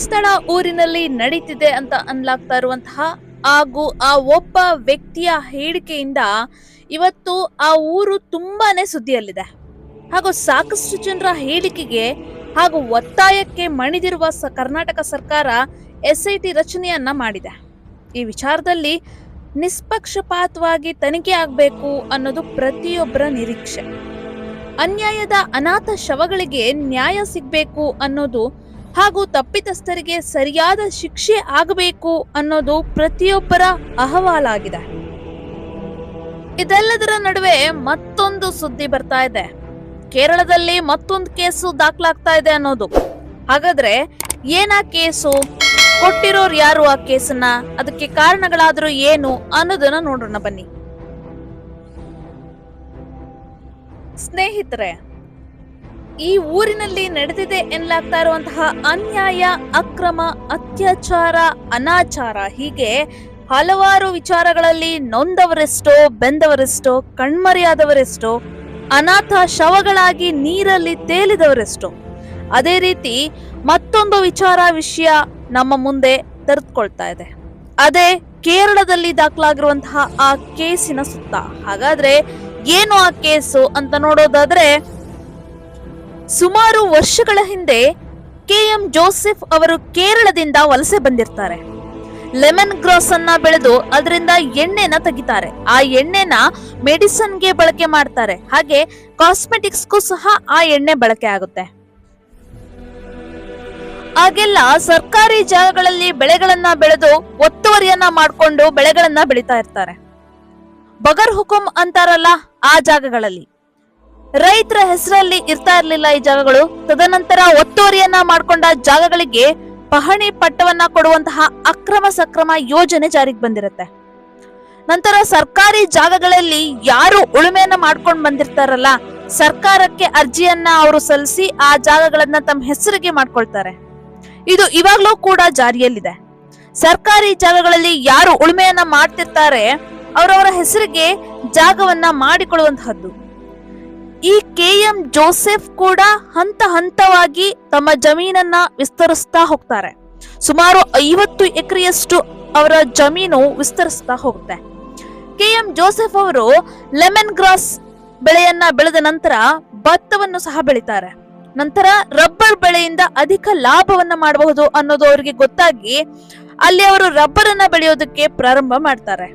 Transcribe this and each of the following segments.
ಧರ್ಮಸ್ಥಳ ಊರಿನಲ್ಲಿ ನಡೀತಿದೆ ಅಂತ ಅನ್ಲಾಗ್ತಾ ಇರುವಂತಹ ಹಾಗೂ ಆ ಒಬ್ಬ ವ್ಯಕ್ತಿಯ ಹೇಳಿಕೆಯಿಂದ ಇವತ್ತು ಆ ಊರು ತುಂಬಾನೇ ಸುದ್ದಿಯಲ್ಲಿದೆ. ಹಾಗೂ ಸಾಕಷ್ಟು ಜನರ ಹೇಳಿಕೆಗೆ ಹಾಗೂ ಒತ್ತಾಯಕ್ಕೆ ಮಣಿದಿರುವ ಕರ್ನಾಟಕ ಸರ್ಕಾರ ಎಸ್ ಐ ಟಿ ರಚನೆಯನ್ನ ಮಾಡಿದೆ. ಈ ವಿಚಾರದಲ್ಲಿ ನಿಷ್ಪಕ್ಷಪಾತವಾಗಿ ತನಿಖೆ ಆಗಬೇಕು ಅನ್ನೋದು ಪ್ರತಿಯೊಬ್ಬರ ನಿರೀಕ್ಷೆ. ಅನ್ಯಾಯದ ಅನಾಥ ಶವಗಳಿಗೆ ನ್ಯಾಯ ಸಿಗಬೇಕು ಅನ್ನೋದು ಹಾಗೂ ತಪ್ಪಿತಸ್ಥರಿಗೆ ಸರಿಯಾದ ಶಿಕ್ಷೆ ಆಗಬೇಕು ಅನ್ನೋದು ಪ್ರತಿಯೊಬ್ಬರ ಅಹವಾಲಾಗಿದೆ. ಇದೆಲ್ಲದರ ನಡುವೆ ಮತ್ತೊಂದು ಸುದ್ದಿ ಬರ್ತಾ ಇದೆ. ಕೇರಳದಲ್ಲಿ ಮತ್ತೊಂದು ಕೇಸು ದಾಖಲಾಗ್ತಾ ಇದೆ ಅನ್ನೋದು. ಹಾಗಾದ್ರೆ ಏನಾ ಕೇಸು? ಕೊಟ್ಟಿರೋರು ಯಾರು ಆ ಕೇಸನ್ನ? ಅದಕ್ಕೆ ಕಾರಣಗಳಾದ್ರೂ ಏನು ಅನ್ನೋದನ್ನ ನೋಡೋಣ ಬನ್ನಿ. ಸ್ನೇಹಿತರೆ ಈ ಊರಿನಲ್ಲಿ ನಡೆದಿದೆ ಎನ್ನಲಾಗ್ತಾ ಇರುವಂತಹ ಅನ್ಯಾಯ, ಅಕ್ರಮ, ಅತ್ಯಾಚಾರ, ಅನಾಚಾರ ಹೀಗೆ ಹಲವಾರು ವಿಚಾರಗಳಲ್ಲಿ ನೊಂದವರೆಷ್ಟೋ, ಬೆಂದವರೆಷ್ಟೋ, ಕಣ್ಮರೆಯಾದವರೆಷ್ಟೋ, ಅನಾಥ ಶವಗಳಾಗಿ ನೀರಲ್ಲಿ ತೇಲಿದವರೆಷ್ಟೋ, ಅದೇ ರೀತಿ ಮತ್ತೊಂದು ವಿಚಾರ ವಿಷಯ ನಮ್ಮ ಮುಂದೆ ತೆರೆದುಕೊಳ್ತಾ ಇದೆ. ಅದೇ ಕೇರಳದಲ್ಲಿ ದಾಖಲಾಗಿರುವಂತಹ ಆ ಕೇಸಿನ ಸುತ್ತ. ಹಾಗಾದ್ರೆ ಏನು ಆ ಕೇಸು ಅಂತ ನೋಡೋದಾದ್ರೆ ಸುಮಾರು ವರ್ಷಗಳ ಹಿಂದೆ ಕೆ ಎಂ ಜೋಸೆಫ್ ಅವರು ಕೇರಳದಿಂದ ವಲಸೆ ಬಂದಿರ್ತಾರೆ. ಲೆಮನ್ ಗ್ರಾಸ್ ಅನ್ನ ಬೆಳೆದು ಅದರಿಂದ ಎಣ್ಣೆನ ತೆಗಿತಾರೆ. ಆ ಎಣ್ಣೆನ ಮೆಡಿಸನ್ಗೆ ಬಳಕೆ ಮಾಡ್ತಾರೆ. ಹಾಗೆ ಕಾಸ್ಮೆಟಿಕ್ಸ್ಗೂ ಸಹ ಆ ಎಣ್ಣೆ ಬಳಕೆ ಆಗುತ್ತೆ. ಹಾಗೆಲ್ಲ ಸರ್ಕಾರಿ ಜಾಗಗಳಲ್ಲಿ ಬೆಳೆಗಳನ್ನ ಬೆಳೆದು ಒತ್ತುವರಿಯನ್ನ ಮಾಡಿಕೊಂಡು ಬೆಳೆಗಳನ್ನ ಬೆಳಿತಾ ಇರ್ತಾರೆ. ಬಗರ್ ಹುಕುಂ ಅಂತಾರಲ್ಲ ಆ ಜಾಗಗಳಲ್ಲಿ. ರೈತರ ಹೆಸರಲ್ಲಿ ಇರ್ತಾ ಇರ್ಲಿಲ್ಲ ಈ ಜಾಗಗಳು. ತದನಂತರ ಒತ್ತುವರಿಯನ್ನ ಮಾಡ್ಕೊಂಡ ಜಾಗಗಳಿಗೆ ಪಹಣಿ ಪಟ್ಟವನ್ನ ಕೊಡುವಂತಹ ಅಕ್ರಮ ಸಕ್ರಮ ಯೋಜನೆ ಜಾರಿಗೆ ಬಂದಿರುತ್ತೆ. ನಂತರ ಸರ್ಕಾರಿ ಜಾಗಗಳಲ್ಲಿ ಯಾರು ಉಳುಮೆಯನ್ನ ಮಾಡ್ಕೊಂಡು ಬಂದಿರ್ತಾರಲ್ಲ, ಸರ್ಕಾರಕ್ಕೆ ಅರ್ಜಿಯನ್ನ ಅವರು ಸಲ್ಲಿಸಿ ಆ ಜಾಗಗಳನ್ನ ತಮ್ಮ ಹೆಸರಿಗೆ ಮಾಡ್ಕೊಳ್ತಾರೆ. ಇದು ಇವಾಗ್ಲೂ ಕೂಡ ಜಾರಿಯಲ್ಲಿದೆ. ಸರ್ಕಾರಿ ಜಾಗಗಳಲ್ಲಿ ಯಾರು ಉಳುಮೆಯನ್ನ ಮಾಡ್ತಿರ್ತಾರೆ, ಅವರವರ ಹೆಸರಿಗೆ ಜಾಗವನ್ನ ಮಾಡಿಕೊಳ್ಳುವಂತಹದ್ದು. ಈ ಕೆ ಎಂ ಜೋಸೆಫ್ ಕೂಡ ಹಂತ ಹಂತವಾಗಿ ತಮ್ಮ ಜಮೀನನ್ನ ವಿಸ್ತರಿಸ್ತಾ ಹೋಗ್ತಾರೆ. ಸುಮಾರು ಐವತ್ತು ಎಕರೆಯಷ್ಟು ಅವರ ಜಮೀನು ವಿಸ್ತರಿಸ್ತಾ ಹೋಗುತ್ತೆ. ಕೆ ಎಂ ಜೋಸೆಫ್ ಅವರು ಲೆಮನ್ ಗ್ರಾಸ್ ಬೆಳೆಯನ್ನ ಬೆಳೆದ ನಂತರ ಭತ್ತವನ್ನು ಸಹ ಬೆಳಿತಾರೆ. ನಂತರ ರಬ್ಬರ್ ಬೆಳೆಯಿಂದ ಅಧಿಕ ಲಾಭವನ್ನ ಮಾಡಬಹುದು ಅನ್ನೋದು ಅವರಿಗೆ ಗೊತ್ತಾಗಿ ಅಲ್ಲಿ ಅವರು ರಬ್ಬರ್ ಅನ್ನ ಬೆಳೆಯೋದಕ್ಕೆ ಪ್ರಾರಂಭ ಮಾಡ್ತಾರೆ.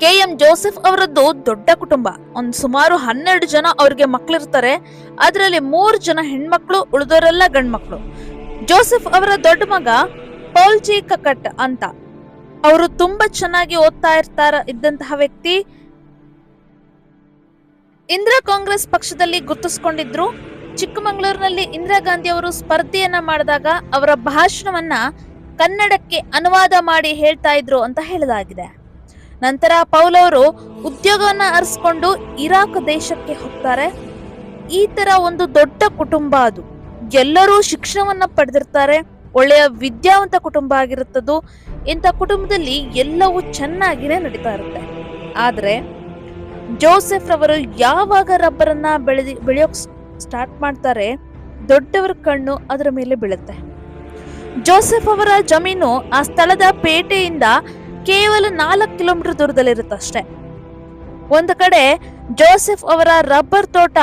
ಕೆ ಎಂ ಜೋಸೆಫ್ ಅವರದ್ದು ದೊಡ್ಡ ಕುಟುಂಬ. ಒಂದ್ ಸುಮಾರು ಹನ್ನೆರಡು ಜನ ಅವ್ರಿಗೆ ಮಕ್ಳಿರ್ತಾರೆ. ಅದರಲ್ಲಿ ಮೂರು ಜನ ಹೆಣ್ಮಕ್ಳು, ಉಳಿದವರೆಲ್ಲ ಗಂಡ್ಮಕ್ಳು. ಜೋಸೆಫ್ ಅವರ ದೊಡ್ಡ ಮಗ ಪೌಲ್ಜಿ ಕಕಟ್ ಅಂತ. ಅವರು ತುಂಬಾ ಚೆನ್ನಾಗಿ ಓದ್ತಾ ಇರ್ತಾರ ಇದ್ದಂತಹ ವ್ಯಕ್ತಿ. ಇಂದಿರಾ ಕಾಂಗ್ರೆಸ್ ಪಕ್ಷದಲ್ಲಿ ಗುರ್ತಿಸ್ಕೊಂಡಿದ್ರು. ಚಿಕ್ಕಮಗಳೂರಿನಲ್ಲಿ ಇಂದಿರಾ ಗಾಂಧಿ ಅವರು ಸ್ಪರ್ಧೆಯನ್ನ ಮಾಡಿದಾಗ ಅವರ ಭಾಷಣವನ್ನ ಕನ್ನಡಕ್ಕೆ ಅನುವಾದ ಮಾಡಿ ಹೇಳ್ತಾ ಇದ್ರು ಅಂತ ಹೇಳಲಾಗಿದೆ. ನಂತರ ಪೌಲ್ ಅವರು ಉದ್ಯೋಗವನ್ನ ಅರಸ್ಕೊಂಡು ಇರಾಕ್ ದೇಶಕ್ಕೆ ಹೋಗ್ತಾರೆ. ಈ ತರ ಒಂದು ದೊಡ್ಡ ಕುಟುಂಬ ಅದು. ಎಲ್ಲರೂ ಶಿಕ್ಷಣವನ್ನ ಪಡೆದಿರ್ತಾರೆ. ಒಳ್ಳೆಯ ವಿದ್ಯಾವಂತ ಕುಟುಂಬ ಆಗಿರುತ್ತದು. ಇಂಥ ಕುಟುಂಬದಲ್ಲಿ ಎಲ್ಲವೂ ಚೆನ್ನಾಗಿನೇ ನಡೀತಾ ಇರುತ್ತೆ. ಆದ್ರೆ ಜೋಸೆಫ್ ರವರು ಯಾವಾಗ ರಬ್ಬರನ್ನ ಬೆಳೆದಿ, ಬೆಳೆಯೋಕ್ ಸ್ಟಾರ್ಟ್ ಮಾಡ್ತಾರೆ, ದೊಡ್ಡವರ ಕಣ್ಣು ಅದರ ಮೇಲೆ ಬೀಳುತ್ತೆ. ಜೋಸೆಫ್ ಅವರ ಜಮೀನು ಆ ಸ್ಥಳದ ಪೇಟೆಯಿಂದ ಕೇವಲ ನಾಲ್ಕು ಕಿಲೋಮೀಟರ್ ದೂರದಲ್ಲಿರುತ್ತಷ್ಟೇ. ಒಂದು ಕಡೆ ಜೋಸೆಫ್ ಅವರ ರಬ್ಬರ್ ತೋಟ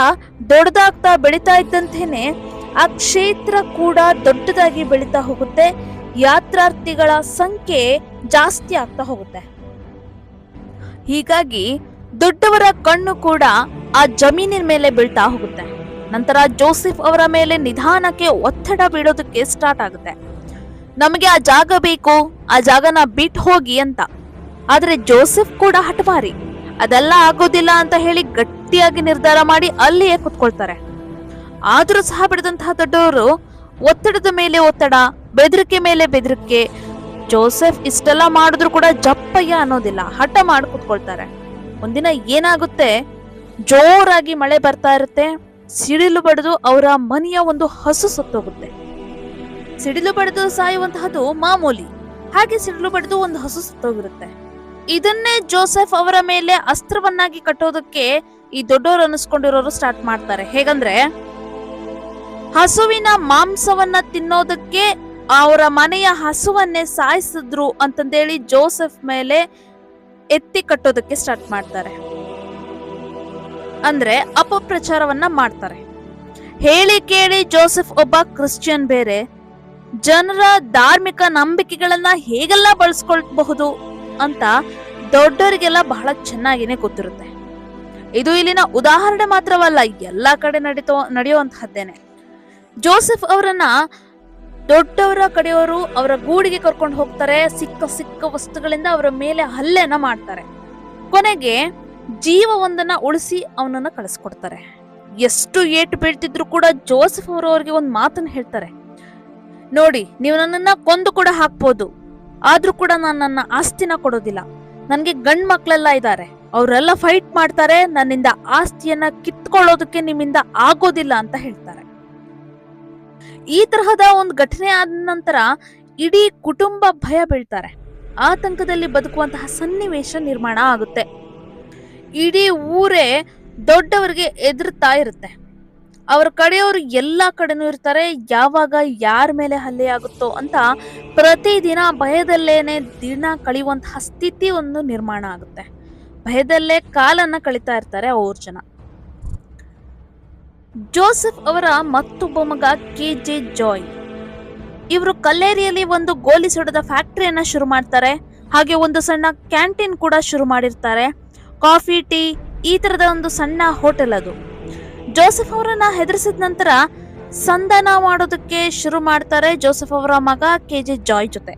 ದೊಡ್ಡದಾಗ್ತಾ ಬೆಳೀತಾ ಇದ್ದಂತೆಯೇ ಆ ಕ್ಷೇತ್ರ ಕೂಡ ದೊಡ್ಡದಾಗಿ ಬೆಳೀತಾ ಹೋಗುತ್ತೆ. ಯಾತ್ರಾರ್ಥಿಗಳ ಸಂಖ್ಯೆ ಜಾಸ್ತಿ ಆಗ್ತಾ ಹೋಗುತ್ತೆ. ಹೀಗಾಗಿ ದೊಡ್ಡವರ ಕಣ್ಣು ಕೂಡ ಆ ಜಮೀನಿನ ಮೇಲೆ ಬೀಳ್ತಾ ಹೋಗುತ್ತೆ. ನಂತರ ಜೋಸೆಫ್ ಅವರ ಮೇಲೆ ನಿಧಾನಕ್ಕೆ ಒತ್ತಡ ಬೀಳೋದಕ್ಕೆ ಸ್ಟಾರ್ಟ್ ಆಗುತ್ತೆ. ನಮಗೆ ಆ ಜಾಗ ಬೇಕು, ಆ ಜಾಗನ ಬಿಟ್ಟು ಹೋಗಿ ಅಂತ. ಆದ್ರೆ ಜೋಸೆಫ್ ಕೂಡ ಹಠಮಾರಿ ಅದೆಲ್ಲ ಆಗೋದಿಲ್ಲ ಅಂತ ಹೇಳಿ ಗಟ್ಟಿಯಾಗಿ ನಿರ್ಧಾರ ಮಾಡಿ ಅಲ್ಲಿಯೇ ಕುತ್ಕೊಳ್ತಾರೆ. ಆದರೂ ಸಹ ಬಿಡದಂತಹ ದೊಡ್ಡವರು, ಒತ್ತಡದ ಮೇಲೆ ಒತ್ತಡ, ಬೆದರಿಕೆ ಮೇಲೆ ಬೆದರಿಕೆ, ಜೋಸೆಫ್ ಇಷ್ಟೆಲ್ಲ ಮಾಡಿದ್ರು ಕೂಡ ಜಪ್ಪಯ್ಯ ಅನ್ನೋದಿಲ್ಲ, ಹಠ ಮಾಡಿ ಕುತ್ಕೊಳ್ತಾರೆ. ಒಂದಿನ ಏನಾಗುತ್ತೆ? ಜೋರಾಗಿ ಮಳೆ ಬರ್ತಾ ಇರುತ್ತೆ, ಸಿಡಿಲು ಬಡಿದು ಅವರ ಮನೆಯ ಒಂದು ಹಸು ಸತ್ತೋಗುತ್ತೆ. ಸಿಡಿಲು ಬಡಿದು ಸಾಯುವಂತಹದ್ದು ಮಾಮೂಲಿ. ಹಾಗೆ ಸಿಡಿಲು ಬಡಿದು ಒಂದು ಹಸು ಸತ್ತೋಗಿರುತ್ತೆ. ಇದನ್ನೇ ಜೋಸೆಫ್ ಅವರ ಮೇಲೆ ಅಸ್ತ್ರವನ್ನಾಗಿ ಕಟ್ಟೋದಕ್ಕೆ ಈ ದೊಡ್ಡವರು ಅನಿಸ್ಕೊಂಡಿರೋರು ಸ್ಟಾರ್ಟ್ ಮಾಡ್ತಾರೆ. ಹೇಗಂದ್ರೆ, ಹಸುವಿನ ಮಾಂಸವನ್ನ ತಿನ್ನೋದಕ್ಕೆ ಅವರ ಮನೆಯ ಹಸುವನ್ನೇ ಸಾಯಿಸಿದ್ರು ಅಂತಂದೇಳಿ ಜೋಸೆಫ್ ಮೇಲೆ ಎತ್ತಿ ಕಟ್ಟೋದಕ್ಕೆ ಸ್ಟಾರ್ಟ್ ಮಾಡ್ತಾರೆ. ಅಂದ್ರೆ ಅಪಪ್ರಚಾರವನ್ನ ಮಾಡ್ತಾರೆ. ಹೇಳಿ ಕೇಳಿ ಜೋಸೆಫ್ ಒಬ್ಬ ಕ್ರಿಶ್ಚಿಯನ್ ಬೇರೆ ಜನರ ಧಾರ್ಮಿಕ ನಂಬಿಕೆಗಳನ್ನ ಹೇಗೆಲ್ಲ ಬಳಸ್ಕೊಳ್ಬಹುದು ಅಂತ ದೊಡ್ಡವರಿಗೆಲ್ಲ ಬಹಳ ಚೆನ್ನಾಗಿನೇ ಗೊತ್ತಿರುತ್ತೆ. ಇದು ಇಲ್ಲಿನ ಉದಾಹರಣೆ ಮಾತ್ರವಲ್ಲ ಎಲ್ಲಾ ಕಡೆ ನಡೀತೋ, ನಡೆಯುವಂತಹದ್ದೇನೆ. ಜೋಸೆಫ್ ಅವರನ್ನ ದೊಡ್ಡವರ ಕಡೆಯವರು ಅವರ ಗೂಡಿಗೆ ಕರ್ಕೊಂಡು ಹೋಗ್ತಾರೆ, ಸಿಕ್ಕ ಸಿಕ್ಕ ವಸ್ತುಗಳಿಂದ ಅವರ ಮೇಲೆ ಹಲ್ಲೆನ ಮಾಡ್ತಾರೆ. ಕೊನೆಗೆ ಜೀವವೊಂದನ್ನ ಉಳಿಸಿ ಅವನನ್ನ ಕಳಿಸ್ಕೊಡ್ತಾರೆ. ಎಷ್ಟು ಏಟು ಬೀಳ್ತಿದ್ರು ಕೂಡ ಜೋಸೆಫ್ ಅವರು ಒಂದು ಮಾತನ್ನು ಹೇಳ್ತಾರೆ. ನೋಡಿ, ನೀವು ನನ್ನನ್ನ ಕೊಂದು ಕೂಡ ಹಾಕ್ಬೋದು. ಆದ್ರೂ ಕೂಡ ನಾನು ನನ್ನ ಆಸ್ತಿನ ಕೊಡೋದಿಲ್ಲ. ನನಗೆ ಗಂಡ್ ಮಕ್ಕಳೆಲ್ಲ ಇದ್ದಾರೆ ಅವರೆಲ್ಲ ಫೈಟ್ ಮಾಡ್ತಾರೆ, ನನ್ನಿಂದ ಆಸ್ತಿಯನ್ನ ಕಿತ್ಕೊಳ್ಳೋದಕ್ಕೆ ನಿಮ್ಮಿಂದ ಆಗೋದಿಲ್ಲ ಅಂತ ಹೇಳ್ತಾರೆ. ಈ ತರಹದ ಒಂದು ಘಟನೆ ಆದ ನಂತರ ಇಡೀ ಕುಟುಂಬ ಭಯ ಬೀಳ್ತಾರೆ. ಆತಂಕದಲ್ಲಿ ಬದುಕುವಂತಹ ಸನ್ನಿವೇಶ ನಿರ್ಮಾಣ ಆಗುತ್ತೆ. ಇಡೀ ಊರೇ ದೊಡ್ಡವರಿಗೆ ಎದುರುತ್ತಾ ಇರುತ್ತೆ. ಅವ್ರ ಕಡೆಯವರು ಎಲ್ಲಾ ಕಡೆನೂ ಇರ್ತಾರೆ, ಯಾವಾಗ ಯಾರ ಮೇಲೆ ಹಲ್ಲೆ ಆಗುತ್ತೋ ಅಂತ ಪ್ರತಿದಿನ ಭಯದಲ್ಲೇನೆ ದಿನ ಕಳೆಯುವಂತಹ ಸ್ಥಿತಿ ಒಂದು ನಿರ್ಮಾಣ ಆಗುತ್ತೆ. ಭಯದಲ್ಲೇ ಕಾಲನ್ನ ಕಳೀತಾ ಇರ್ತಾರೆ ಅವ್ರ ಜನ. ಜೋಸೆಫ್ ಅವರ ಮತ್ತೊಬ್ಬ ಮಗ ಕೆ ಜೆ ಜಾಯ್. ಇವರು ಕಲ್ಲೇರಿಯಲ್ಲಿ ಒಂದು ಗೋಲಿ ಸುಡದ ಫ್ಯಾಕ್ಟರಿಯನ್ನ ಶುರು ಮಾಡ್ತಾರೆ. ಹಾಗೆ ಒಂದು ಸಣ್ಣ ಕ್ಯಾಂಟೀನ್ ಕೂಡ ಶುರು ಮಾಡಿರ್ತಾರೆ. ಕಾಫಿ, ಟೀ ಈ ತರದ ಒಂದು ಸಣ್ಣ ಹೋಟೆಲ್ ಅದು. ಜೋಸೆಫ್ ಅವರನ್ನ ಹೆದರಿಸಿದ ನಂತರ ಸಂಧಾನ ಮಾಡೋದಕ್ಕೆ ಶುರು ಮಾಡ್ತಾರೆ ಜೋಸೆಫ್ ಅವರ ಮಗ ಕೆ ಜೆ ಜಾಯ್ ಜೊತೆ.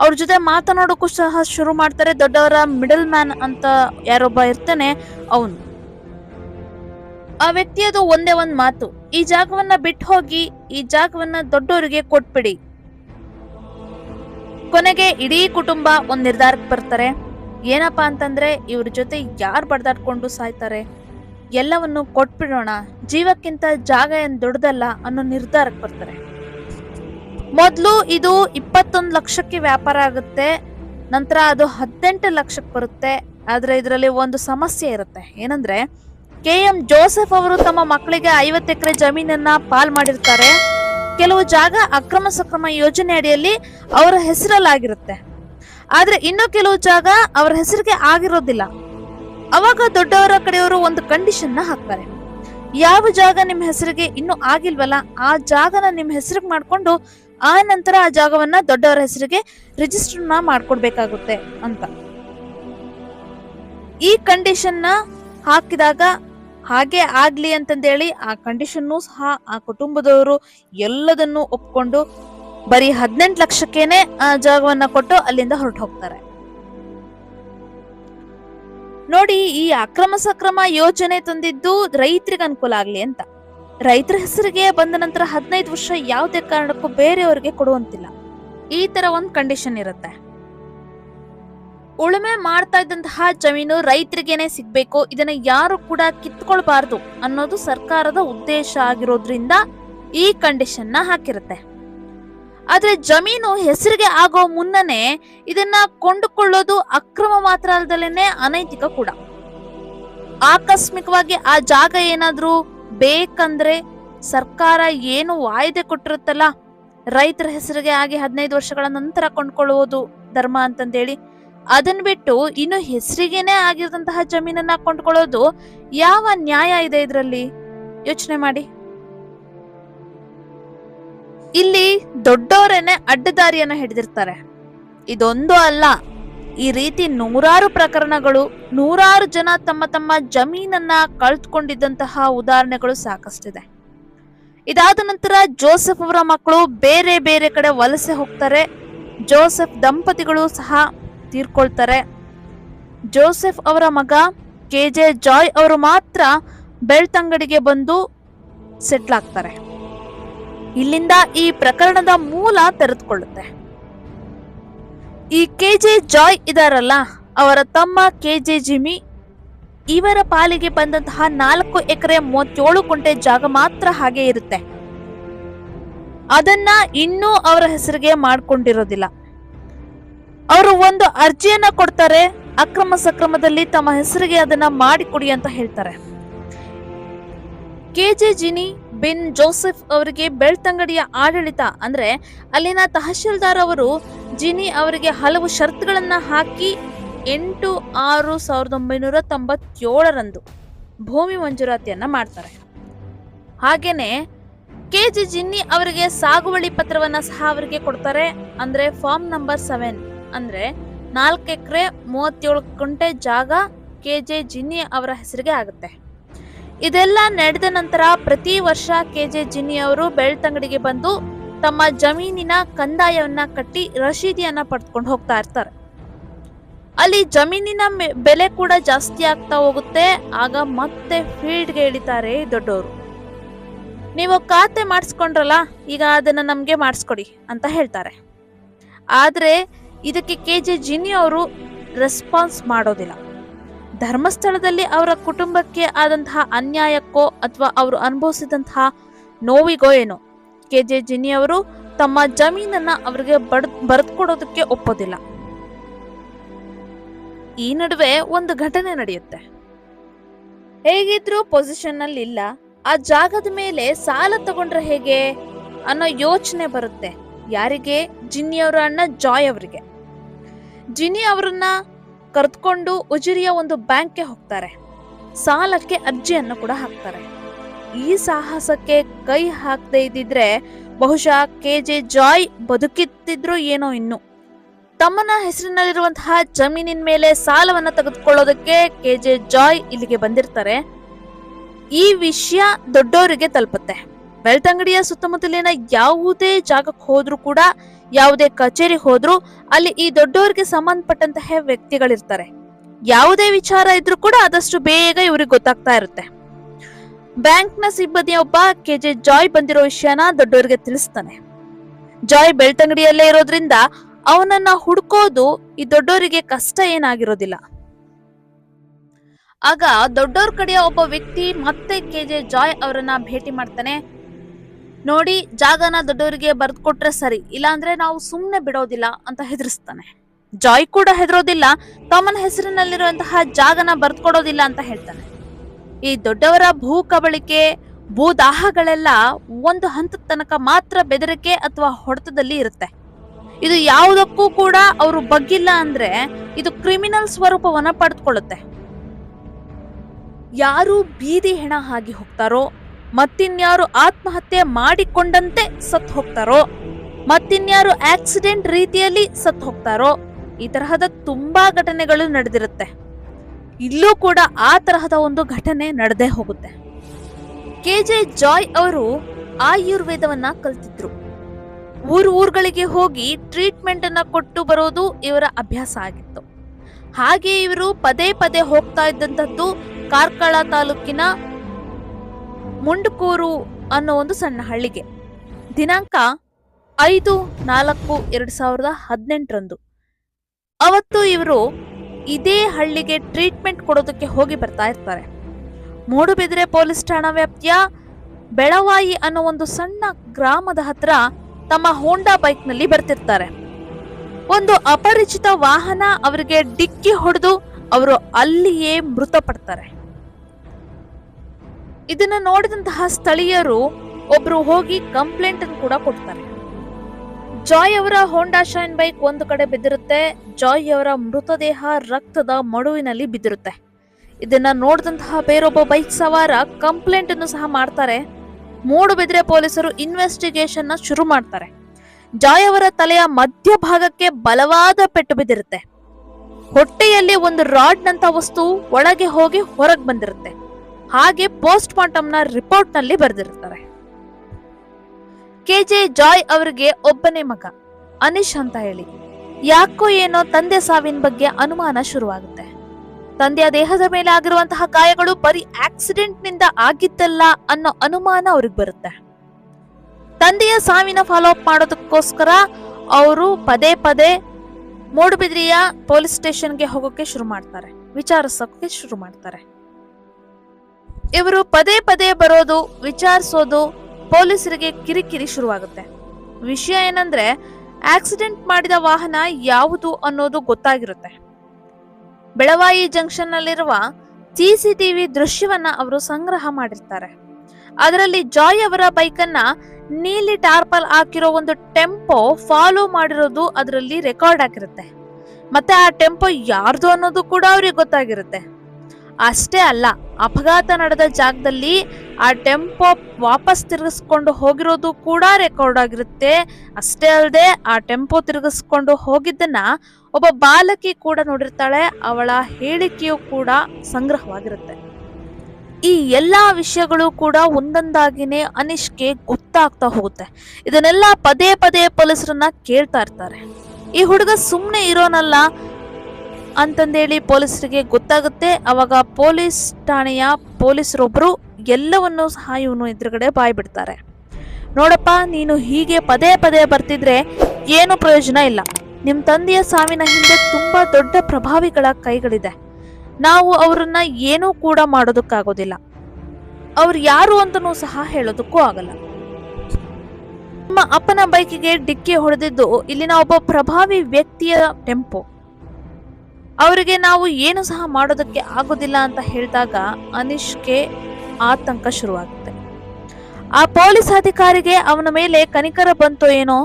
ಅವ್ರ ಜೊತೆ ಮಾತನಾಡೋಕ್ಕೂ ಸಹ ಶುರು ಮಾಡ್ತಾರೆ ದೊಡ್ಡವರ ಮಿಡಲ್ ಮ್ಯಾನ್ ಅಂತ ಯಾರೊಬ್ಬ ಇರ್ತಾನೆ ಅವನು. ಆ ವ್ಯಕ್ತಿಯದು ಒಂದೇ ಒಂದ್ ಮಾತು, ಈ ಜಾಗವನ್ನ ಬಿಟ್ಟು ಹೋಗಿ, ಈ ಜಾಗವನ್ನ ದೊಡ್ಡವರಿಗೆ ಕೊಟ್ಬಿಡಿ. ಕೊನೆಗೆ ಇಡೀ ಕುಟುಂಬ ಒಂದ್ ನಿರ್ಧಾರಕ್ಕೆ ಬರ್ತಾರೆ. ಏನಪ್ಪಾ ಅಂತಂದ್ರೆ ಇವ್ರ ಜೊತೆ ಯಾರು ಬಡ್ದಾಡ್ಕೊಂಡು ಸಾಯ್ತಾರೆ? ಎಲ್ಲವನ್ನು ಕೊಟ್ಬಿಡೋಣ. ಜೀವಕ್ಕಿಂತ ಜಾಗ ಏನು ದೊಡ್ಡದಲ್ಲ ಅನ್ನೋ ನಿರ್ಧಾರಕ್ಕೆ ಬರ್ತಾರೆ. ಮೊದಲು ಇದು ಇಪ್ಪತ್ತೊಂದು ಲಕ್ಷಕ್ಕೆ ವ್ಯಾಪಾರ ಆಗುತ್ತೆ, ನಂತರ ಅದು ಹದಿನೆಂಟು ಲಕ್ಷಕ್ಕೆ ಬರುತ್ತೆ. ಆದರೆ ಇದರಲ್ಲಿ ಒಂದು ಸಮಸ್ಯೆ ಇರುತ್ತೆ. ಏನಂದ್ರೆ, ಕೆ ಎಂ ಜೋಸೆಫ್ ಅವರು ತಮ್ಮ ಮಕ್ಕಳಿಗೆ ಐವತ್ತು ಎಕರೆ ಜಮೀನನ್ನ ಪಾಲ್ ಮಾಡಿರ್ತಾರೆ. ಕೆಲವು ಜಾಗ ಅಕ್ರಮ ಸಕ್ರಮ ಯೋಜನೆ ಅಡಿಯಲ್ಲಿ ಅವರ ಹೆಸರಲ್ಲಾಗಿರುತ್ತೆ. ಆದ್ರೆ ಇನ್ನೂ ಕೆಲವು ಜಾಗ ಅವರ ಹೆಸರಿಗೆ ಆಗಿರೋದಿಲ್ಲ. ಅವಾಗ ದೊಡ್ಡವರ ಕಡೆಯವರು ಒಂದು ಕಂಡೀಷನ್ನ ಹಾಕ್ತಾರೆ. ಯಾವ ಜಾಗ ನಿಮ್ಮ ಹೆಸರಿಗೆ ಇನ್ನು ಆಗಿಲ್ವಲ್ಲ, ಆ ಜಾಗನ ನಿಮ್ಮ ಹೆಸರಿಗೆ ಮಾಡ್ಕೊಂಡು ಆ ನಂತರ ಆ ಜಾಗವನ್ನ ದೊಡ್ಡವರ ಹೆಸರಿಗೆ ರಿಜಿಸ್ಟರ್ನ ಮಾಡ್ಕೊಡ್ಬೇಕಾಗುತ್ತೆ ಅಂತ. ಈ ಕಂಡೀಷನ್ನ ಹಾಕಿದಾಗ ಹಾಗೆ ಆಗ್ಲಿ ಅಂತಂದೇಳಿ ಆ ಕಂಡೀಷನ್ನು ಸಹ ಆ ಕುಟುಂಬದವರು ಎಲ್ಲದನ್ನು ಒಪ್ಕೊಂಡು ಬರೀ ಹದಿನೆಂಟು ಲಕ್ಷಕ್ಕೇನೆ ಆ ಜಾಗವನ್ನ ಕೊಟ್ಟು ಅಲ್ಲಿಂದ ಹೊರಟು ಹೋಗ್ತಾರೆ ನೋಡಿ, ಈ ಅಕ್ರಮ ಸಕ್ರಮ ಯೋಜನೆ ತಂದಿದ್ದು ರೈತರಿಗೆ ಅನುಕೂಲ ಆಗ್ಲಿ ಅಂತ. ರೈತರ ಹೆಸರಿಗೆ ಬಂದ ನಂತರ ಹದಿನೈದು ವರ್ಷ ಯಾವುದೇ ಕಾರಣಕ್ಕೂ ಬೇರೆಯವರಿಗೆ ಕೊಡುವಂತಿಲ್ಲ. ಈ ತರ ಒಂದು ಕಂಡೀಷನ್ ಇರುತ್ತೆ. ಉಳುಮೆ ಮಾಡ್ತಾ ಇದ್ದಂತಹ ಜಮೀನು ರೈತರಿಗೇನೆ ಸಿಗ್ಬೇಕು, ಇದನ್ನ ಯಾರು ಕೂಡ ಕಿತ್ಕೊಳ್ಬಾರ್ದು ಅನ್ನೋದು ಸರ್ಕಾರದ ಉದ್ದೇಶ ಆಗಿರೋದ್ರಿಂದ ಈ ಕಂಡೀಷನ್ನ ಹಾಕಿರುತ್ತೆ. ಆದ್ರೆ ಜಮೀನು ಹೆಸರಿಗೆ ಆಗೋ ಮುನ್ನನೇ ಇದನ್ನ ಕೊಂಡುಕೊಳ್ಳೋದು ಅಕ್ರಮ ಮಾತ್ರ ಅಲ್ಲದಲ್ಲೇನೆ ಅನೈತಿಕ ಕೂಡ. ಆಕಸ್ಮಿಕವಾಗಿ ಆ ಜಾಗ ಏನಾದ್ರೂ ಬೇಕಂದ್ರೆ ಸರ್ಕಾರ ಏನು ವಾಯ್ದೆ ಕೊಟ್ಟಿರುತ್ತಲ್ಲ, ರೈತರ ಹೆಸರಿಗೆ ಆಗಿ ಹದಿನೈದು ವರ್ಷಗಳ ನಂತರ ಕೊಂಡ್ಕೊಳ್ಳುವುದು ಧರ್ಮ ಅಂತಂದೇಳಿ, ಅದನ್ ಬಿಟ್ಟು ಇನ್ನು ಹೆಸರಿಗೇನೆ ಆಗಿರದಂತಹ ಜಮೀನನ್ನ ಕೊಂಡ್ಕೊಳ್ಳೋದು ಯಾವ ನ್ಯಾಯ ಇದೆ ಇದರಲ್ಲಿ? ಯೋಚನೆ ಮಾಡಿ. ಇಲ್ಲಿ ದೊಡ್ಡವರೇನೆ ಅಡ್ಡದಾರಿಯನ್ನ ಹಿಡಿದಿರ್ತಾರೆ. ಇದೊಂದು ಅಲ್ಲ, ಈ ರೀತಿ ನೂರಾರು ಪ್ರಕರಣಗಳು ನೂರಾರು ಜನ ತಮ್ಮ ತಮ್ಮ ಜಮೀನನ್ನ ಕಳ್ತ್ಕೊಂಡಿದ್ದಂತಹ ಉದಾಹರಣೆಗಳು ಸಾಕಷ್ಟಿದೆ. ಇದಾದ ನಂತರ ಜೋಸೆಫ್ ಅವರ ಮಕ್ಕಳು ಬೇರೆ ಬೇರೆ ಕಡೆ ವಲಸೆ ಹೋಗ್ತಾರೆ. ಜೋಸೆಫ್ ದಂಪತಿಗಳು ಸಹ ತೀರ್ಕೊಳ್ತಾರೆ. ಜೋಸೆಫ್ ಅವರ ಮಗ ಕೆ ಜೆ ಜಾಯ್ ಅವರು ಮಾತ್ರ ಬೆಳ್ತಂಗಡಿಗೆ ಬಂದು ಸೆಟ್ಲ್ ಆಗ್ತಾರೆ. ಇಲ್ಲಿಂದ ಈ ಪ್ರಕರಣದ ಮೂಲ ತೆರೆದುಕೊಳ್ಳುತ್ತೆ. ಈ ಕೆ ಜೆ ಜಾಯ್ ಇದಾರಲ್ಲ, ಅವರ ತಮ್ಮ ಕೆ ಜೆ ಜಿಮಿ, ಇವರ ಪಾಲಿಗೆ ಬಂದಂತಹ ನಾಲ್ಕು ಎಕರೆ ಮೂವತ್ತೇಳು ಕುಂಟೆ ಜಾಗ ಮಾತ್ರ ಹಾಗೆ ಇರುತ್ತೆ. ಅದನ್ನ ಇನ್ನೂ ಅವರ ಹೆಸರಿಗೆ ಮಾಡ್ಕೊಂಡಿರೋದಿಲ್ಲ. ಅವರು ಒಂದು ಅರ್ಜಿಯನ್ನ ಕೊಡ್ತಾರೆ, ಅಕ್ರಮ ಸಕ್ರಮದಲ್ಲಿ ತಮ್ಮ ಹೆಸರಿಗೆ ಅದನ್ನ ಮಾಡಿಕೊಡಿ ಅಂತ ಹೇಳ್ತಾರೆ. ಕೆಜೆ ಜಿನಿ ಬಿನ್ ಜೋಸೆಫ್ ಅವರಿಗೆ ಬೆಳ್ತಂಗಡಿಯ ಆಡಳಿತ ಅಂದ್ರೆ ಅಲ್ಲಿನ ತಹಶೀಲ್ದಾರ್ ಅವರು ಜಿನಿ ಅವರಿಗೆ ಹಲವು ಷರತ್ತುಗಳನ್ನ ಹಾಕಿ ಎಂಟು ಆರು ಸಾವಿರದ ಒಂಬೈನೂರ ತೊಂಬತ್ತೇಳರಂದು ಭೂಮಿ ಮಂಜೂರಾತಿಯನ್ನ ಮಾಡ್ತಾರೆ. ಹಾಗೇನೆ ಕೆ ಜಿ ಜಿನ್ನಿ ಅವರಿಗೆ ಸಾಗುವಳಿ ಪತ್ರವನ್ನ ಸಹ ಅವರಿಗೆ ಕೊಡ್ತಾರೆ. ಅಂದ್ರೆ ಫಾರ್ಮ್ ನಂಬರ್ ಸೆವೆನ್ ಅಂದ್ರೆ ನಾಲ್ಕು ಎಕರೆ ಮೂವತ್ತೇಳು ಕುಂಟೆ ಜಾಗ ಕೆ ಜೆ ಜಿನ್ನಿ ಅವರ ಹೆಸರಿಗೆ ಆಗುತ್ತೆ. ಇದೆಲ್ಲ ನಡೆದ ನಂತರ ಪ್ರತಿ ವರ್ಷ ಕೆ ಜೆ ಜಿನ್ನಿ ಅವರು ಬೆಳ್ತಂಗಡಿಗೆ ಬಂದು ತಮ್ಮ ಜಮೀನಿನ ಕಂದಾಯವನ್ನ ಕಟ್ಟಿ ರಶೀದಿಯನ್ನ ಪಡ್ಕೊಂಡು ಹೋಗ್ತಾ ಇರ್ತಾರೆ. ಅಲ್ಲಿ ಜಮೀನಿನ ಬೆಲೆ ಕೂಡ ಜಾಸ್ತಿ ಆಗ್ತಾ ಹೋಗುತ್ತೆ. ಆಗ ಮತ್ತೆ ಫೀಲ್ಡ್ಗೆ ಇಳಿತಾರೆ ದೊಡ್ಡವರು. ನೀವು ಖಾತೆ ಮಾಡಿಸ್ಕೊಂಡ್ರಲ್ಲ, ಈಗ ಅದನ್ನ ನಮ್ಗೆ ಮಾಡಿಸ್ಕೊಡಿ ಅಂತ ಹೇಳ್ತಾರೆ. ಆದ್ರೆ ಇದಕ್ಕೆ ಕೆ ಜೆ ಜಿನ್ನಿ ಅವರು ರೆಸ್ಪಾನ್ಸ್ ಮಾಡೋದಿಲ್ಲ. ಧರ್ಮಸ್ಥಳದಲ್ಲಿ ಅವರ ಕುಟುಂಬಕ್ಕೆ ಆದಂತಹ ಅನ್ಯಾಯಕ್ಕೋ ಅಥವಾ ಅವರು ಅನುಭವಿಸಿದಂತಹ ನೋವಿಗೋ ಏನೋ. ಕೆ ಜೆ ಜಿನ್ನಿ ಅವರು ತಮ್ಮ ಜಮೀನನ್ನ ಅವರಿಗೆ ಬಡ್ ಬರೆದುಕೊಡೋದಕ್ಕೆ ಒಪ್ಪೋದಿಲ್ಲ. ಈ ನಡುವೆ ಒಂದು ಘಟನೆ ನಡೆಯುತ್ತೆ. ಹೇಗಿದ್ರೂ ಪೊಸಿಷನ್ ಅಲ್ಲಿ ಇಲ್ಲ. ಆ ಜಾಗದ ಮೇಲೆ ಸಾಲ ತಗೊಂಡ್ರೆ ಹೇಗೆ ಅನ್ನೋ ಯೋಚನೆ ಬರುತ್ತೆ. ಯಾರಿಗೆ? ಜಿನ್ನಿ ಅವರ ಅಣ್ಣ ಜಾಯ್ ಅವರಿಗೆ. ಜಿನ್ನಿ ಅವರನ್ನ ಕರೆದುಕೊಂಡು ಉಜಿರಿಯ ಒಂದು ಬ್ಯಾಂಕ್ಗೆ ಹೋಗ್ತಾರೆ. ಸಾಲಕ್ಕೆ ಅರ್ಜಿಯನ್ನು ಕೂಡ ಹಾಕ್ತಾರೆ. ಈ ಸಾಹಸಕ್ಕೆ ಕೈ ಹಾಕದೇ ಇದ್ದಿದ್ರೆ ಬಹುಶಃ ಕೆ ಜೆ ಜಾಯ್ ಬದುಕಿತ್ತಿದ್ರು ಏನೋ ಇನ್ನು. ತಮ್ಮನ ಹೆಸರಿನಲ್ಲಿರುವಂತಹ ಜಮೀನಿನ ಮೇಲೆ ಸಾಲವನ್ನ ತೆಗೆದುಕೊಳ್ಳೋದಕ್ಕೆ ಕೆ ಜೆ ಜಾಯ್ ಇಲ್ಲಿಗೆ ಬಂದಿರ್ತಾರೆ. ಈ ವಿಷಯ ದೊಡ್ಡವರಿಗೆ ತಲುಪುತ್ತೆ. ಬೆಳ್ತಂಗಡಿಯ ಸುತ್ತಮುತ್ತಲಿನ ಯಾವುದೇ ಜಾಗಕ್ಕೆ ಹೋದ್ರೂ ಕೂಡ ಯಾವುದೇ ಕಚೇರಿ ಹೋದ್ರೂ ಅಲ್ಲಿ ಈ ದೊಡ್ಡವರಿಗೆ ಸಂಬಂಧಪಟ್ಟಂತಹ ವ್ಯಕ್ತಿಗಳಿರ್ತಾರೆ. ಯಾವುದೇ ವಿಚಾರ ಇದ್ರೂ ಕೂಡ ಆದಷ್ಟು ಬೇಗ ಇವ್ರಿಗೆ ಗೊತ್ತಾಗ್ತಾ ಇರುತ್ತೆ. ಬ್ಯಾಂಕ್ನ ಸಿಬ್ಬಂದಿಯ ಒಬ್ಬ ಕೆಜೆ ಜಾಯ್ ಬಂದಿರೋ ವಿಷಯನ ದೊಡ್ಡವರಿಗೆ ತಿಳಿಸ್ತಾನೆ. ಜಾಯ್ ಬೆಳ್ತಂಗಡಿಯಲ್ಲೇ ಇರೋದ್ರಿಂದ ಅವನನ್ನ ಹುಡ್ಕೋದು ಈ ದೊಡ್ಡವರಿಗೆ ಕಷ್ಟ ಏನಾಗಿರೋದಿಲ್ಲ. ಆಗ ದೊಡ್ಡವ್ರ ಕಡೆಯ ಒಬ್ಬ ವ್ಯಕ್ತಿ ಮತ್ತೆ ಕೆಜೆ ಜಾಯ್ ಅವರನ್ನ ಭೇಟಿ ಮಾಡ್ತಾನೆ. ನೋಡಿ, ಜಾಗನ ದೊಡ್ಡವರಿಗೆ ಬರ್ದು ಕೊಟ್ರೆ ಸರಿ, ಇಲ್ಲಾಂದ್ರೆ ನಾವು ಸುಮ್ಮನೆ ಬಿಡೋದಿಲ್ಲ ಅಂತ ಹೆದರಿಸ್ತಾನೆ. ಜಾಯ್ ಕೂಡ ಹೆದರೋದಿಲ್ಲ, ತಮ್ಮನ ಹೆಸರಿನಲ್ಲಿರುವಂತಹ ಜಾಗನ ಬರ್ದು ಕೊಡೋದಿಲ್ಲ ಅಂತ ಹೇಳ್ತಾನೆ. ಈ ದೊಡ್ಡವರ ಭೂ ಕಬಳಿಕೆ ಭೂದಾಹಗಳೆಲ್ಲ ಒಂದು ಹಂತದ ತನಕ ಮಾತ್ರ ಬೆದರಿಕೆ ಅಥವಾ ಹೊಡೆತದಲ್ಲಿ ಇರುತ್ತೆ. ಇದು ಯಾವುದಕ್ಕೂ ಕೂಡ ಅವರು ಬಗ್ಗಿಲ್ಲ ಅಂದ್ರೆ ಇದು ಕ್ರಿಮಿನಲ್ ಸ್ವರೂಪವನ್ನ ಪಡೆದುಕೊಳ್ಳುತ್ತೆ. ಯಾರು ಬೀದಿ ಹೆಣ ಆಗಿ ಹೋಗ್ತಾರೋ ಮತ್ತಿನ್ಯಾರು ಆತ್ಮಹತ್ಯೆ ಮಾಡಿಕೊಂಡಂತೆ ಸತ್ ಹೋಗ್ತಾರೋ? ಮತ್ತಿನ್ಯಾರು ಆಕ್ಸಿಡೆಂಟ್ ರೀತಿಯಲ್ಲಿ ಸತ್ ಹೋಗ್ತಾರೋ? ಈ ತರಹದ ತುಂಬಾ ಘಟನೆಗಳು ನಡೆದಿರುತ್ತೆ. ಇಲ್ಲೂ ಕೂಡ ಆ ತರಹದ ಒಂದು ಘಟನೆ ನಡೆದೇ ಹೋಗುತ್ತೆ. ಕೆ ಜೆ ಜಾಯ್ ಅವರು ಆಯುರ್ವೇದವನ್ನ ಕಲ್ತಿದ್ರು. ಊರು ಊರುಗಳಿಗೆ ಹೋಗಿ ಟ್ರೀಟ್ಮೆಂಟ್ ಅನ್ನ ಕೊಟ್ಟು ಬರೋದು ಇವರ ಅಭ್ಯಾಸ ಆಗಿತ್ತು. ಹಾಗೆ ಇವರು ಪದೇ ಪದೇ ಹೋಗ್ತಾ ಇದ್ದಂಥದ್ದು ಕಾರ್ಕಳ ತಾಲೂಕಿನ ಮುಂಡಕೂರು ಅನ್ನೋ ಒಂದು ಸಣ್ಣ ಹಳ್ಳಿಗೆ. ದಿನಾಂಕ ಐದು ನಾಲ್ಕು ಎರಡು ಸಾವಿರದ ಹದಿನೆಂಟರಂದು. ಅವತ್ತು ಇವರು ಇದೇ ಹಳ್ಳಿಗೆ ಟ್ರೀಟ್ಮೆಂಟ್ ಕೊಡೋದಕ್ಕೆ ಹೋಗಿ ಬರ್ತಾ ಇರ್ತಾರೆ. ಮೂಡುಬಿದಿರೆ ಪೊಲೀಸ್ ಠಾಣಾ ವ್ಯಾಪ್ತಿಯ ಬೆಳವಾಯಿ ಅನ್ನೋ ಒಂದು ಸಣ್ಣ ಗ್ರಾಮದ ಹತ್ರ ತಮ್ಮ ಹೋಂಡಾ ಬೈಕ್ನಲ್ಲಿ ಬರ್ತಿರ್ತಾರೆ. ಒಂದು ಅಪರಿಚಿತ ವಾಹನ ಅವರಿಗೆ ಡಿಕ್ಕಿ ಹೊಡೆದು ಅವರು ಅಲ್ಲಿಯೇ ಮೃತಪಡ್ತಾರೆ. ಇದನ್ನ ನೋಡಿದಂತಹ ಸ್ಥಳೀಯರು ಒಬ್ರು ಹೋಗಿ ಕಂಪ್ಲೇಂಟ್ ಅನ್ನು ಕೂಡ ಕೊಡ್ತಾರೆ. ಜಾಯ್ ಅವರ ಹೋಂಡಾ ಶೈನ್ ಬೈಕ್ ಒಂದು ಕಡೆ ಬಿದ್ದಿರುತ್ತೆ. ಜಾಯ್ ಅವರ ಮೃತದೇಹ ರಕ್ತದ ಮಡುವಿನಲ್ಲಿ ಬಿದ್ದಿರುತ್ತೆ. ಇದನ್ನ ನೋಡಿದಂತಹ ಬೇರೊಬ್ಬ ಬೈಕ್ ಸವಾರ ಕಂಪ್ಲೇಂಟ್ ಅನ್ನು ಸಹ ಮಾಡ್ತಾರೆ. ಮೂಡುಬಿದ್ರೆ ಪೊಲೀಸರು ಇನ್ವೆಸ್ಟಿಗೇಷನ್ನ ಶುರು ಮಾಡ್ತಾರೆ. ಜಾಯ್ ಅವರ ತಲೆಯ ಮಧ್ಯಭಾಗಕ್ಕೆ ಬಲವಾದ ಪೆಟ್ಟು ಬಿದ್ದಿರುತ್ತೆ. ಹೊಟ್ಟೆಯಲ್ಲಿ ಒಂದು ರಾಡ್ ನಂತ ವಸ್ತು ಒಳಗೆ ಹೋಗಿ ಹೊರಗೆ ಬಂದಿರುತ್ತೆ. ಹಾಗೆ ಪೋಸ್ಟ್ ಮಾರ್ಟಮ್ನ ರಿಪೋರ್ಟ್ನಲ್ಲಿ ಬರೆದಿರ್ತಾರೆ ಕೆಜೆ ಜಾಯ್ ಅವರಿಗೆ ಒಬ್ಬನೇ ಮಗ, ಅನಿಶ್ ಅಂತ ಹೇಳಿ. ಯಾಕೋ ಏನೋ ತಂದೆ ಸಾವಿನ ಬಗ್ಗೆ ಅನುಮಾನ ಶುರುವಾಗುತ್ತೆ. ತಂದೆಯ ದೇಹದ ಮೇಲೆ ಆಗಿರುವಂತಹ ಗಾಯಗಳು ಬರೀ ಆಕ್ಸಿಡೆಂಟ್ನಿಂದ ಆಗಿದ್ದಲ್ಲ ಅನ್ನೋ ಅನುಮಾನ ಅವ್ರಿಗೆ ಬರುತ್ತೆ. ತಂದೆಯ ಸಾವಿನ ಫಾಲೋ ಅಪ್ ಮಾಡೋದಕ್ಕೋಸ್ಕರ ಅವರು ಪದೇ ಪದೇ ಮೂಡುಬಿದ್ರಿಯ ಪೊಲೀಸ್ ಸ್ಟೇಷನ್ಗೆ ಹೋಗೋಕೆ ಶುರು ಮಾಡ್ತಾರೆ, ವಿಚಾರಿಸೋಕೆ ಶುರು ಮಾಡ್ತಾರೆ. ಇವರು ಪದೇ ಪದೇ ಬರೋದು, ವಿಚಾರಿಸೋದು, ಪೊಲೀಸರಿಗೆ ಕಿರಿಕಿರಿ ಶುರುವಾಗುತ್ತೆ. ವಿಷಯ ಏನಂದ್ರೆ, ಆಕ್ಸಿಡೆಂಟ್ ಮಾಡಿದ ವಾಹನ ಯಾವುದು ಅನ್ನೋದು ಗೊತ್ತಾಗಿರುತ್ತೆ. ಬೆಳವಾಯಿ ಜಂಕ್ಷನ್ ನಲ್ಲಿರುವ ಸಿಸಿಟಿವಿ ದೃಶ್ಯವನ್ನ ಅವರು ಸಂಗ್ರಹ ಮಾಡಿರ್ತಾರೆ. ಅದರಲ್ಲಿ ಜಾಯ್ ಅವರ ಬೈಕ್ ಅನ್ನ ನೀಲಿ ಟಾರ್ಪಲ್ ಹಾಕಿರೋ ಒಂದು ಟೆಂಪೋ ಫಾಲೋ ಮಾಡಿರೋದು ಅದರಲ್ಲಿ ರೆಕಾರ್ಡ್ ಆಗಿರುತ್ತೆ. ಮತ್ತೆ ಆ ಟೆಂಪೋ ಯಾರ್ದು ಅನ್ನೋದು ಕೂಡ ಅವ್ರಿಗೆ ಗೊತ್ತಾಗಿರುತ್ತೆ. ಅಷ್ಟೇ ಅಲ್ಲ, ಅಪಘಾತ ನಡೆದ ಜಾಗದಲ್ಲಿ ಆ ಟೆಂಪೋ ವಾಪಸ್ ತಿರುಗಿಸ್ಕೊಂಡು ಹೋಗಿರೋದು ಕೂಡ ರೆಕಾರ್ಡ್ ಆಗಿರುತ್ತೆ. ಅಷ್ಟೇ ಅಲ್ಲದೆ ಆ ಟೆಂಪೋ ತಿರುಗಿಸ್ಕೊಂಡು ಹೋಗಿದ್ದನ್ನ ಒಬ್ಬ ಬಾಲಕಿ ಕೂಡ ನೋಡಿರ್ತಾಳೆ, ಅವಳ ಹೇಳಿಕೆಯು ಕೂಡ ಸಂಗ್ರಹವಾಗಿರುತ್ತೆ. ಈ ಎಲ್ಲಾ ವಿಷಯಗಳು ಕೂಡ ಒಂದೊಂದಾಗಿನೇ ಅನಿಷ್ಗೆ ಗೊತ್ತಾಗ್ತಾ ಹೋಗುತ್ತೆ. ಇದನ್ನೆಲ್ಲ ಪದೇ ಪದೇ ಪೊಲೀಸರನ್ನ ಕೇಳ್ತಾ ಇರ್ತಾರೆ. ಈ ಹುಡುಗ ಸುಮ್ಮನೆ ಇರೋನಲ್ಲ ಅಂತಂದೇಳಿ ಪೊಲೀಸರಿಗೆ ಗೊತ್ತಾಗುತ್ತೆ. ಅವಾಗ ಪೊಲೀಸ್ ಠಾಣೆಯ ಪೊಲೀಸರೊಬ್ಬರು ಎಲ್ಲವನ್ನೂ ಸಹ ಇವನು ಎದುರುಗಡೆ ಬಾಯ್ಬಿಡ್ತಾರೆ ನೋಡಪ್ಪ, ನೀನು ಹೀಗೆ ಪದೇ ಪದೇ ಬರ್ತಿದ್ರೆ ಏನು ಪ್ರಯೋಜನ ಇಲ್ಲ. ನಿಮ್ಮ ತಂದೆಯ ಸಾವಿನ ಹಿಂದೆ ತುಂಬಾ ದೊಡ್ಡ ಪ್ರಭಾವಿಗಳ ಕೈಗಳಿದೆ. ನಾವು ಅವರನ್ನ ಏನೂ ಕೂಡ ಮಾಡೋದಕ್ಕಾಗೋದಿಲ್ಲ. ಅವ್ರು ಯಾರು ಅಂತನೂ ಸಹ ಹೇಳೋದಕ್ಕೂ ಆಗಲ್ಲ. ನಿಮ್ಮ ಅಪ್ಪನ ಬೈಕಿಗೆ ಡಿಕ್ಕಿ ಹೊಡೆದಿದ್ದು ಇಲ್ಲಿನ ಒಬ್ಬ ಪ್ರಭಾವಿ ವ್ಯಕ್ತಿಯ ಟೆಂಪೋ. ಅವರಿಗೆ ನಾವು ಏನು ಸಹ ಮಾಡೋದಕ್ಕೆ ಆಗೋದಿಲ್ಲ ಅಂತ ಹೇಳಿದಾಗ ಅನಿಷ್ಗೆ ಆತಂಕ ಶುರುವಾಗುತ್ತೆ. ಆ ಪೊಲೀಸ್ ಅಧಿಕಾರಿಗೆ ಅವನ ಮೇಲೆ ಕನಿಕರ ಬಂತೋ ಏನೋ,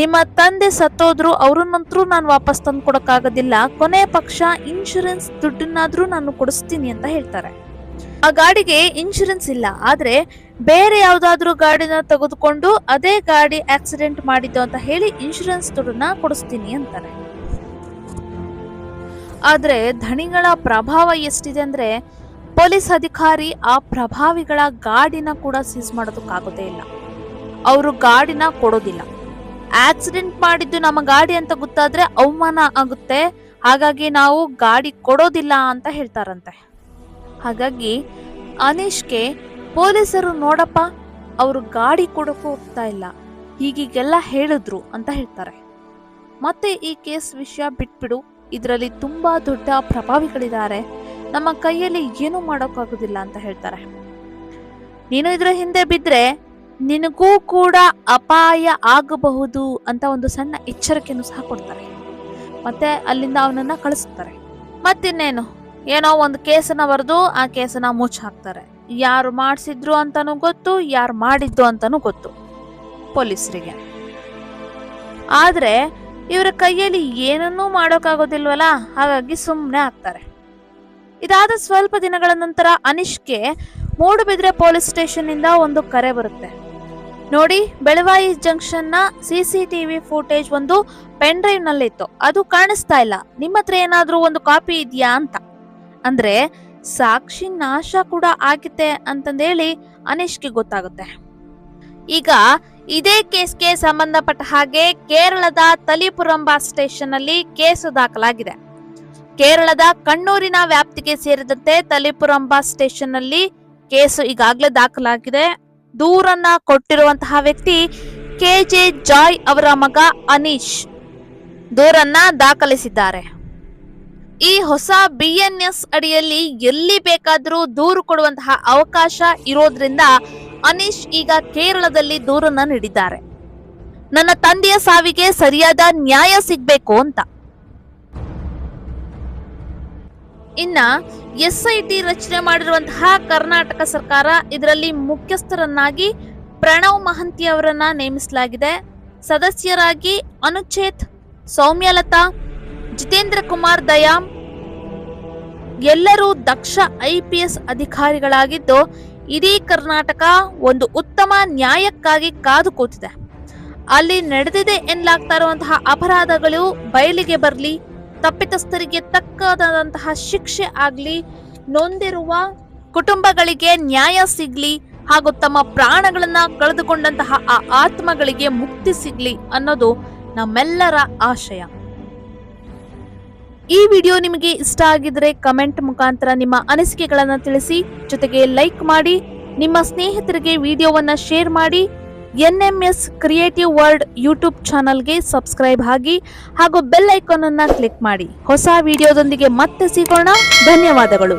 ನಿಮ್ಮ ತಂದೆ ಸತ್ತೋದ್ರು ಅವ್ರನ್ನಂತರೂ ನಾನು ವಾಪಸ್ ತಂದು ಕೊಡಕ್ಕಾಗೋದಿಲ್ಲ ಕೊನೆ ಪಕ್ಷ ಇನ್ಶೂರೆನ್ಸ್ ದುಡ್ಡನ್ನಾದ್ರೂ ನಾನು ಕೊಡಿಸ್ತೀನಿ ಅಂತ ಹೇಳ್ತಾರೆ. ಆ ಗಾಡಿಗೆ ಇನ್ಶೂರೆನ್ಸ್ ಇಲ್ಲ, ಆದ್ರೆ ಬೇರೆ ಯಾವ್ದಾದ್ರು ಗಾಡಿನ ತೆಗೆದುಕೊಂಡು ಅದೇ ಗಾಡಿ ಆಕ್ಸಿಡೆಂಟ್ ಮಾಡಿದ್ದು ಅಂತ ಹೇಳಿ ಇನ್ಶೂರೆನ್ಸ್ ದುಡ್ಡನ್ನ ಕೊಡಿಸ್ತೀನಿ ಅಂತಾರೆ. ಆದ್ರೆ ಧಣಿಗಳ ಪ್ರಭಾವ ಎಷ್ಟಿದೆ ಅಂದರೆ ಪೊಲೀಸ್ ಅಧಿಕಾರಿ ಆ ಪ್ರಭಾವಿಗಳ ಗಾಡಿನ ಕೂಡ ಸೀಸ್ ಮಾಡೋದಕ್ಕಾಗುತ್ತೆ ಇಲ್ಲ. ಅವರು ಗಾಡಿನ ಕೊಡೋದಿಲ್ಲ. ಆಕ್ಸಿಡೆಂಟ್ ಮಾಡಿದ್ದು ನಮ್ಮ ಗಾಡಿ ಅಂತ ಗೊತ್ತಾದ್ರೆ ಅವಮಾನ ಆಗುತ್ತೆ. ಹಾಗಾಗಿ ನಾವು ಗಾಡಿ ಕೊಡೋದಿಲ್ಲ ಅಂತ ಹೇಳ್ತಾರಂತೆ. ಹಾಗಾಗಿ ಅನೀಶ್ಗೆ ಪೊಲೀಸರು ನೋಡಪ್ಪ, ಅವರು ಗಾಡಿ ಕೊಡೋಕ್ಕೂ ಹೋಗ್ತಾ ಇಲ್ಲ. ಹೀಗೀಗೆಲ್ಲ ಹೇಳಿದ್ರು ಅಂತ ಹೇಳ್ತಾರೆ. ಮತ್ತೆ ಈ ಕೇಸ್ ವಿಷಯ ಬಿಟ್ಬಿಡು. ಇದರಲ್ಲಿ ತುಂಬಾ ದೊಡ್ಡ ಪ್ರಭಾವಿಗಳಿದ್ದಾರೆ. ನಮ್ಮ ಕೈಯಲ್ಲಿ ಏನು ಮಾಡೋಕ್ಕಾಗೋದಿಲ್ಲ ಅಂತ ಹೇಳ್ತಾರೆ. ನೀನು ಇದರ ಹಿಂದೆ ಬಿದ್ರೆ ನಿನಗೂ ಕೂಡ ಅಪಾಯ ಆಗಬಹುದು ಅಂತ ಒಂದು ಸಣ್ಣ ಎಚ್ಚರಿಕೆಯನ್ನು ಸಹ ಕೊಡ್ತಾರೆ. ಮತ್ತೆ ಅಲ್ಲಿಂದ ಅವನನ್ನ ಕಳಿಸ್ತಾರೆ. ಮತ್ತಿನ್ನೇನು? ಏನೋ ಒಂದು ಕೇಸನ್ನ ಬರೆದು ಆ ಕೇಸನ್ನ ಮುಚ್ಚ ಹಾಕ್ತಾರೆ. ಯಾರು ಮಾಡಿಸಿದ್ರು ಅಂತಾನೂ ಗೊತ್ತು, ಯಾರು ಮಾಡಿದ್ದು ಅಂತಾನೂ ಗೊತ್ತು. ಪೊಲೀಸರಿಗೆ. ಆದ್ರೆ ಇವರ ಕೈಯಲ್ಲಿ ಏನನ್ನೂ ಮಾಡೋಕ್ಕಾಗೋದಿಲ್ವಲ್ಲ ಹಾಗಾಗಿ ಸುಮ್ಮನೆ ಆಗ್ತಾರೆ. ಇದಾದ ಸ್ವಲ್ಪ ದಿನಗಳ ನಂತರ ಅನಿಷ್ಗೆ ಮೂಡುಬಿದ್ರೆ ಪೊಲೀಸ್ ಸ್ಟೇಷನ್ ಇಂದ ಒಂದು ಕರೆ ಬರುತ್ತೆ. ನೋಡಿ ಬೆಳವಾಯಿ ಜಂಕ್ಷನ್ನ ಸಿ ಸಿ ಟಿವಿ ಫುಟೇಜ್ ಒಂದು ಪೆನ್ ಡ್ರೈವ್ ನಲ್ಲಿತ್ತು ಅದು ಕಾಣಿಸ್ತಾ ಇಲ್ಲ. ನಿಮ್ಮ ಹತ್ರ ಏನಾದರೂ ಒಂದು ಕಾಪಿ ಇದೆಯಾ ಅಂತ. ಅಂದ್ರೆ, ಸಾಕ್ಷಿ ನಾಶ ಕೂಡ ಆಗಿದೆ ಅಂತಂದೇಳಿ ಅನಿಷ್ಗೆ ಗೊತ್ತಾಗುತ್ತೆ. ಈಗ ಇದೇ ಕೇಸ್ಗೆ ಸಂಬಂಧಪಟ್ಟ ಹಾಗೆ ಕೇರಳದ ತಲಿಪುರಂಬ ಸ್ಟೇಷನ್ ಅಲ್ಲಿ ಕೇಸು ದಾಖಲಾಗಿದೆ. ಕೇರಳದ ಕಣ್ಣೂರಿನ ವ್ಯಾಪ್ತಿಗೆ ಸೇರಿದಂತೆ ತಲಿಪುರಂಬ ಸ್ಟೇಷನ್ ಅಲ್ಲಿ ಕೇಸು ಈಗಾಗಲೇ ದಾಖಲಾಗಿದೆ. ದೂರನ್ನ ಕೊಟ್ಟಿರುವಂತಹ ವ್ಯಕ್ತಿ ಕೆ ಜೆ ಜಾಯ್ ಅವರ ಮಗ ಅನೀಶ್ ದೂರನ್ನ ದಾಖಲಿಸಿದ್ದಾರೆ. ಈ ಹೊಸ ಬಿಎನ್ಎಸ್ ಅಡಿಯಲ್ಲಿ ಎಲ್ಲಿ ಬೇಕಾದರೂ ದೂರು ಕೊಡುವಂತಹ ಅವಕಾಶ ಇರೋದ್ರಿಂದ ಅನೀಶ್ ಈಗ ಕೇರಳದಲ್ಲಿ ದೂರನ್ನ ನೀಡಿದ್ದಾರೆ. ನನ್ನ ತಂದೆಯ ಸಾವಿಗೆ ಸರಿಯಾದ ನ್ಯಾಯ ಸಿಗ್ಬೇಕು ಅಂತ. ಇನ್ನ ಎಸ್ ಐ ಟಿ ರಚನೆ ಮಾಡಿರುವಂತಹ ಕರ್ನಾಟಕ ಸರ್ಕಾರ ಇದರಲ್ಲಿ ಮುಖ್ಯಸ್ಥರನ್ನಾಗಿ ಪ್ರಣವ್ ಮಹಂತಿ ಅವರನ್ನ ನೇಮಿಸಲಾಗಿದೆ. ಸದಸ್ಯರಾಗಿ ಅನುಚೇತ್, ಸೌಮ್ಯಲತಾ, ಜಿತೇಂದ್ರ ಕುಮಾರ್ ದಯಾಮ್, ಎಲ್ಲರೂ ದಕ್ಷ ಐಪಿಎಸ್ ಅಧಿಕಾರಿಗಳಾಗಿದ್ದು ಇಡೀ ಕರ್ನಾಟಕ ಒಂದು ಉತ್ತಮ ನ್ಯಾಯಕ್ಕಾಗಿ ಕಾದು ಕೂತಿದೆ. ಅಲ್ಲಿ ನಡೆದಿದೆ ಎನ್ನಲಾಗ್ತಾ ಇರುವಂತಹ ಅಪರಾಧಗಳು ಬಯಲಿಗೆ ಬರಲಿ, ತಪ್ಪಿತಸ್ಥರಿಗೆ ತಕ್ಕದಾದಂತಹ ಶಿಕ್ಷೆ ಆಗ್ಲಿ, ನೊಂದಿರುವ ಕುಟುಂಬಗಳಿಗೆ ನ್ಯಾಯ ಸಿಗ್ಲಿ ಹಾಗೂ ತಮ್ಮ ಪ್ರಾಣಗಳನ್ನ ಕಳೆದುಕೊಂಡಂತಹ ಆ ಆತ್ಮಗಳಿಗೆ ಮುಕ್ತಿ ಸಿಗ್ಲಿ ಅನ್ನೋದು ನಮ್ಮೆಲ್ಲರ ಆಶಯ. ಈ ವಿಡಿಯೋ ನಿಮಗೆ ಇಷ್ಟ ಆಗಿದ್ರೆ ಕಮೆಂಟ್ ಮುಖಾಂತರ ನಿಮ್ಮ ಅನಿಸಿಕೆಗಳನ್ನು ತಿಳಿಸಿ, ಜೊತೆಗೆ ಲೈಕ್ ಮಾಡಿ, ನಿಮ್ಮ ಸ್ನೇಹಿತರಿಗೆ ವಿಡಿಯೋವನ್ನ ಶೇರ್ ಮಾಡಿ N M S creative world YouTube ಚಾನಲ್ಗೆ ಸಬ್ಸ್ಕ್ರೈಬ್ ಆಗಿ, ಹಾಗೂ ಬೆಲ್ ಐಕಾನ್ ಅನ್ನ ಕ್ಲಿಕ್ ಮಾಡಿ. ಹೊಸ ವಿಡಿಯೋದೊಂದಿಗೆ ಮತ್ತೆ ಸಿಗೋಣ. ಧನ್ಯವಾದಗಳು.